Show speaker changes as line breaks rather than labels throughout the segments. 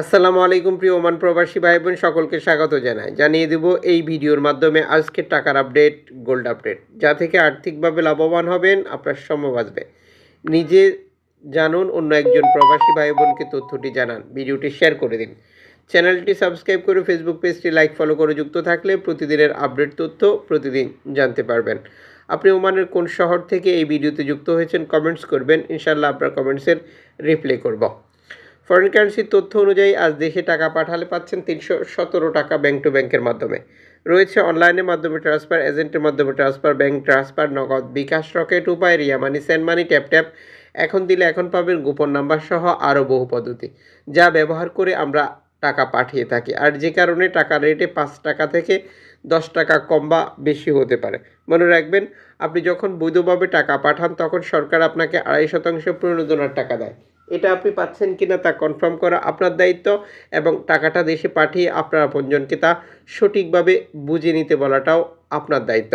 আসসালামু আলাইকুম প্রিয় ওমান প্রবাসী ভাই বোন সকলকে স্বাগত জানাই। জানিয়ে দেব এই ভিডিওর মাধ্যমে আজকের টাকার আপডেট, গোল্ড আপডেট। যা থেকে আর্থিকভাবে লাভবান হবেন, আপনার সময় বাঁচবে। নিজে জানুন, অন্য একজন প্রবাসী ভাই বোনকে তথ্যটি জানান। ভিডিওটি শেয়ার করে দিন। চ্যানেলটি সাবস্ক্রাইব করে ফেসবুক পেজটি লাইক, ফলো করে যুক্ত থাকলে প্রতিদিনের আপডেট তথ্য প্রতিদিন জানতে পারবেন। আপনি ওমানের কোন শহর থেকে এই ভিডিওতে যুক্ত হয়েছেন, কমেন্টস করবেন। ইনশাল্লাহ আপনার কমেন্টসের রিপ্লাই করব। ফরেন কারেন্সির তথ্য অনুযায়ী আজ দেশে টাকা পাঠালে পাচ্ছেন তিনশো সতেরো টাকা ব্যাংক টু ব্যাংকের মাধ্যমে। রয়েছে অনলাইনের মাধ্যমে ট্রান্সফার এজেন্টের মাধ্যমে transfer bank transfer Nagad bKash Rocket Upay Ria money send money tap tap এখন দিলে এখন পাবেন গোপন নাম্বার সহ আরও বহু পদ্ধতি। যা ব্যবহার করে আমরা টাকা পাঠিয়ে থাকি। আর যে কারণে টাকার রেটে পাঁচ টাকা থেকে দশ টাকা কম বা বেশি হতে পারে। মনে রাখবেন, আপনি যখন বৈধভাবে টাকা পাঠান, তখন সরকার আপনাকে আড়াই শতাংশ প্রণোদনার টাকা দেয়। এটা আপনি পাচ্ছেন কিনা তা কনফার্ম করা আপনার দায়িত্ব এবং টাকাটা দেশে পাঠিয়ে আপনার আপনজনকে তা সঠিকভাবে বুঝে নিতে বলাটাও আপনার দায়িত্ব।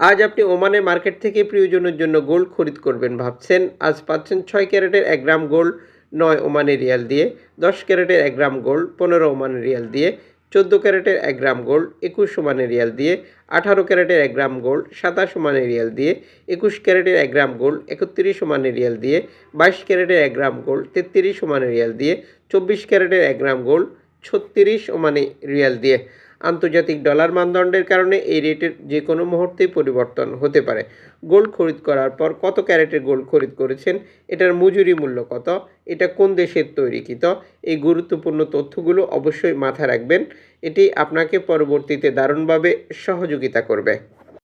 আজ আপনি ওমানের মার্কেট থেকে প্রিয়জনের জন্য গোল্ড খরিদ করবেন ভাবছেন। আজ পাচ্ছেন ছয় ক্যারেটের এক গ্রাম গোল্ড। নয় ওমানের রিয়াল দিয়ে, দশ ক্যারেটের এক গ্রাম গোল্ড, পনেরো ওমানের রিয়াল দিয়ে, চোদ্দ ক্যারেটের এক গ্রাম গোল্ড, একুশ ওমানের রিয়াল দিয়ে, আঠারো ক্যারেটের এক গ্রাম গোল্ড, সাতাশ ওমানের রিয়াল দিয়ে, একুশ ক্যারেটের এক গ্রাম গোল্ড, একত্রিশ ওমানের রিয়াল দিয়ে, বাইশ ক্যারেটের এক গ্রাম গোল্ড, তেত্রিশ ওমানের রিয়াল দিয়ে, চব্বিশ ক্যারেটের এক গ্রাম গোল্ড, ছত্রিশ ওমানে রিয়াল দিয়ে। আন্তর্জাতিক ডলার মানদণ্ডের কারণে এই রেটের যে কোনো মুহূর্তেই পরিবর্তন হতে পারে। গোল্ড খরিদ করার পর কত ক্যারেটের গোল্ড খরিদ করেছেন? এটার মজুরি মূল্য কত? এটা কোন দেশের তৈরিকৃত? এই গুরুত্বপূর্ণ তথ্যগুলো অবশ্যই মাথায় রাখবেন। এটি আপনাকে পরবর্তীতে দারুণভাবে সহযোগিতা করবে।